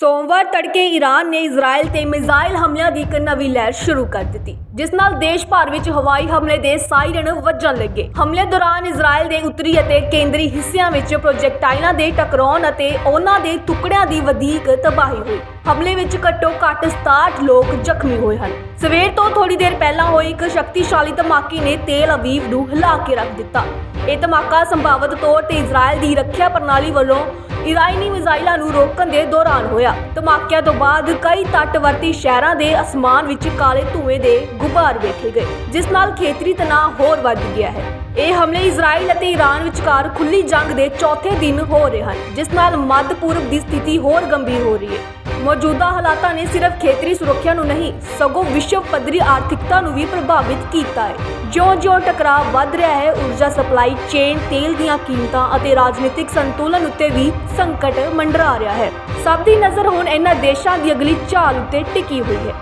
ਸੋਮਵਾਰ ਤੜਕੇ ਈਰਾਨ ਨੇ ਇਜ਼ਰਾਈਲ ਤੇ ਮਿਜ਼ਾਈਲ ਹਮਲਿਆਂ ਦੀ ਇੱਕ ਨਵੀਂ ਲਹਿਰ ਸ਼ੁਰੂ ਕਰ ਦਿੱਤੀ, ਜਿਸ ਨਾਲ ਦੇਸ਼ ਭਰ ਵਿੱਚ ਹਵਾਈ ਹਮਲੇ ਦੇ ਸਾਇਰਨ ਵੱਜਣ ਲੱਗੇ। ਹਮਲੇ ਦੌਰਾਨ ਇਜ਼ਰਾਈਲ ਦੇ ਉੱਤਰੀ ਅਤੇ ਕੇਂਦਰੀ ਹਿੱਸਿਆਂ ਵਿੱਚ ਪ੍ਰੋਜੈਕਟਾਈਲਾਂ ਦੇ ਟਕਰਾਉਣ ਅਤੇ ਉਹਨਾਂ ਦੇ ਟੁਕੜਿਆਂ ਦੀ ਵਧੀਕ ਤਬਾਹੀ ਹੋਈ। ਹਮਲੇ ਵਿੱਚ ਘੱਟੋ ਘੱਟ 67 ਲੋਕ ਜ਼ਖਮੀ ਹੋਏ ਹਨ। ਸਵੇਰ ਤੋਂ ਥੋੜੀ ਦੇਰ ਪਹਿਲਾਂ ਹੋਈ ਇੱਕ ਸ਼ਕਤੀਸ਼ਾਲੀ ਧਮਾਕੇ ਨੇ ਤੇਲ ਅਵੀਵ ਨੂੰ ਹਿਲਾ ਕੇ ਰੱਖ ਦਿੱਤਾ। ਇਹ ਧਮਾਕਾ ਸੰਭਾਵਤ ਤੌਰ ਤੇ ਇਜ਼ਰਾਈਲ ਦੀ ਰੱਖਿਆ ਪ੍ਰਣਾਲੀ ਵੱਲੋਂ ਇਰਾਨੀ ਮਿਜ਼ਾਈਲਾਂ ਨੂੰ ਰੋਕਣ ਦੇ ਦੌਰਾਨ ਹੋਇਆ। ਧਮਾਕਿਆਂ ਤੋਂ ਬਾਅਦ ਕਈ ਤੱਟਵਰਤੀ ਸ਼ਹਿਰਾਂ ਦੇ ਅਸਮਾਨ ਵਿੱਚ ਕਾਲੇ ਧੂਏ ਦੇ ਗੁਬਾਰ ਵੇਖੇ ਗਏ, ਜਿਸ ਨਾਲ ਖੇਤਰੀ ਤਣਾਅ ਹੋਰ ਵੱਧ ਗਿਆ ਹੈ। ਇਹ ਹਮਲੇ ਇਜ਼ਰਾਈਲ ਅਤੇ ਈਰਾਨ ਵਿਚਕਾਰ ਖੁੱਲੀ ਜੰਗ ਦੇ ਚੌਥੇ ਦਿਨ ਹੋ ਰਹੇ ਹਨ, ਜਿਸ ਨਾਲ ਮੱਧ ਪੂਰਬ ਦੀ ਸਥਿਤੀ ਹੋਰ ਗੰਭੀਰ ਹੋ ਰਹੀ ਹੈ। ਮੌਜੂਦਾ ਹਾਲਾਤਾਂ ਨੇ ਸਿਰਫ ਖੇਤਰੀ ਸੁਰੱਖਿਆ ਨੂੰ ਨਹੀਂ, ਸਗੋਂ ਵਿਸ਼ਵ ਪੱਧਰੀ ਆਰਥਿਕਤਾ ਨੂੰ ਵੀ ਪ੍ਰਭਾਵਿਤ ਕੀਤਾ ਹੈ। ਜਿਉਂ-ਜਿਉਂ ਟਕਰਾਅ ਵੱਧ ਰਿਹਾ ਹੈ, ਊਰਜਾ ਸਪਲਾਈ ਚੇਨ ਤੇਲ ਦੀਆਂ ਕੀਮਤਾਂ ਅਤੇ ਰਾਜਨੀਤਿਕ ਸੰਤੁਲਨ ਉੱਤੇ ਵੀ ਸੰਕਟ ਮੰਡਰਾ ਰਿਹਾ ਹੈ। ਸਭ ਦੀ ਨਜ਼ਰ ਹੁਣ, ਇਹਨਾਂ ਦੇਸ਼ਾਂ ਦੀ ਅਗਲੀ ਚਾਲ ਉੱਤੇ ਟਿਕੀ ਹੋਈ ਹੈ।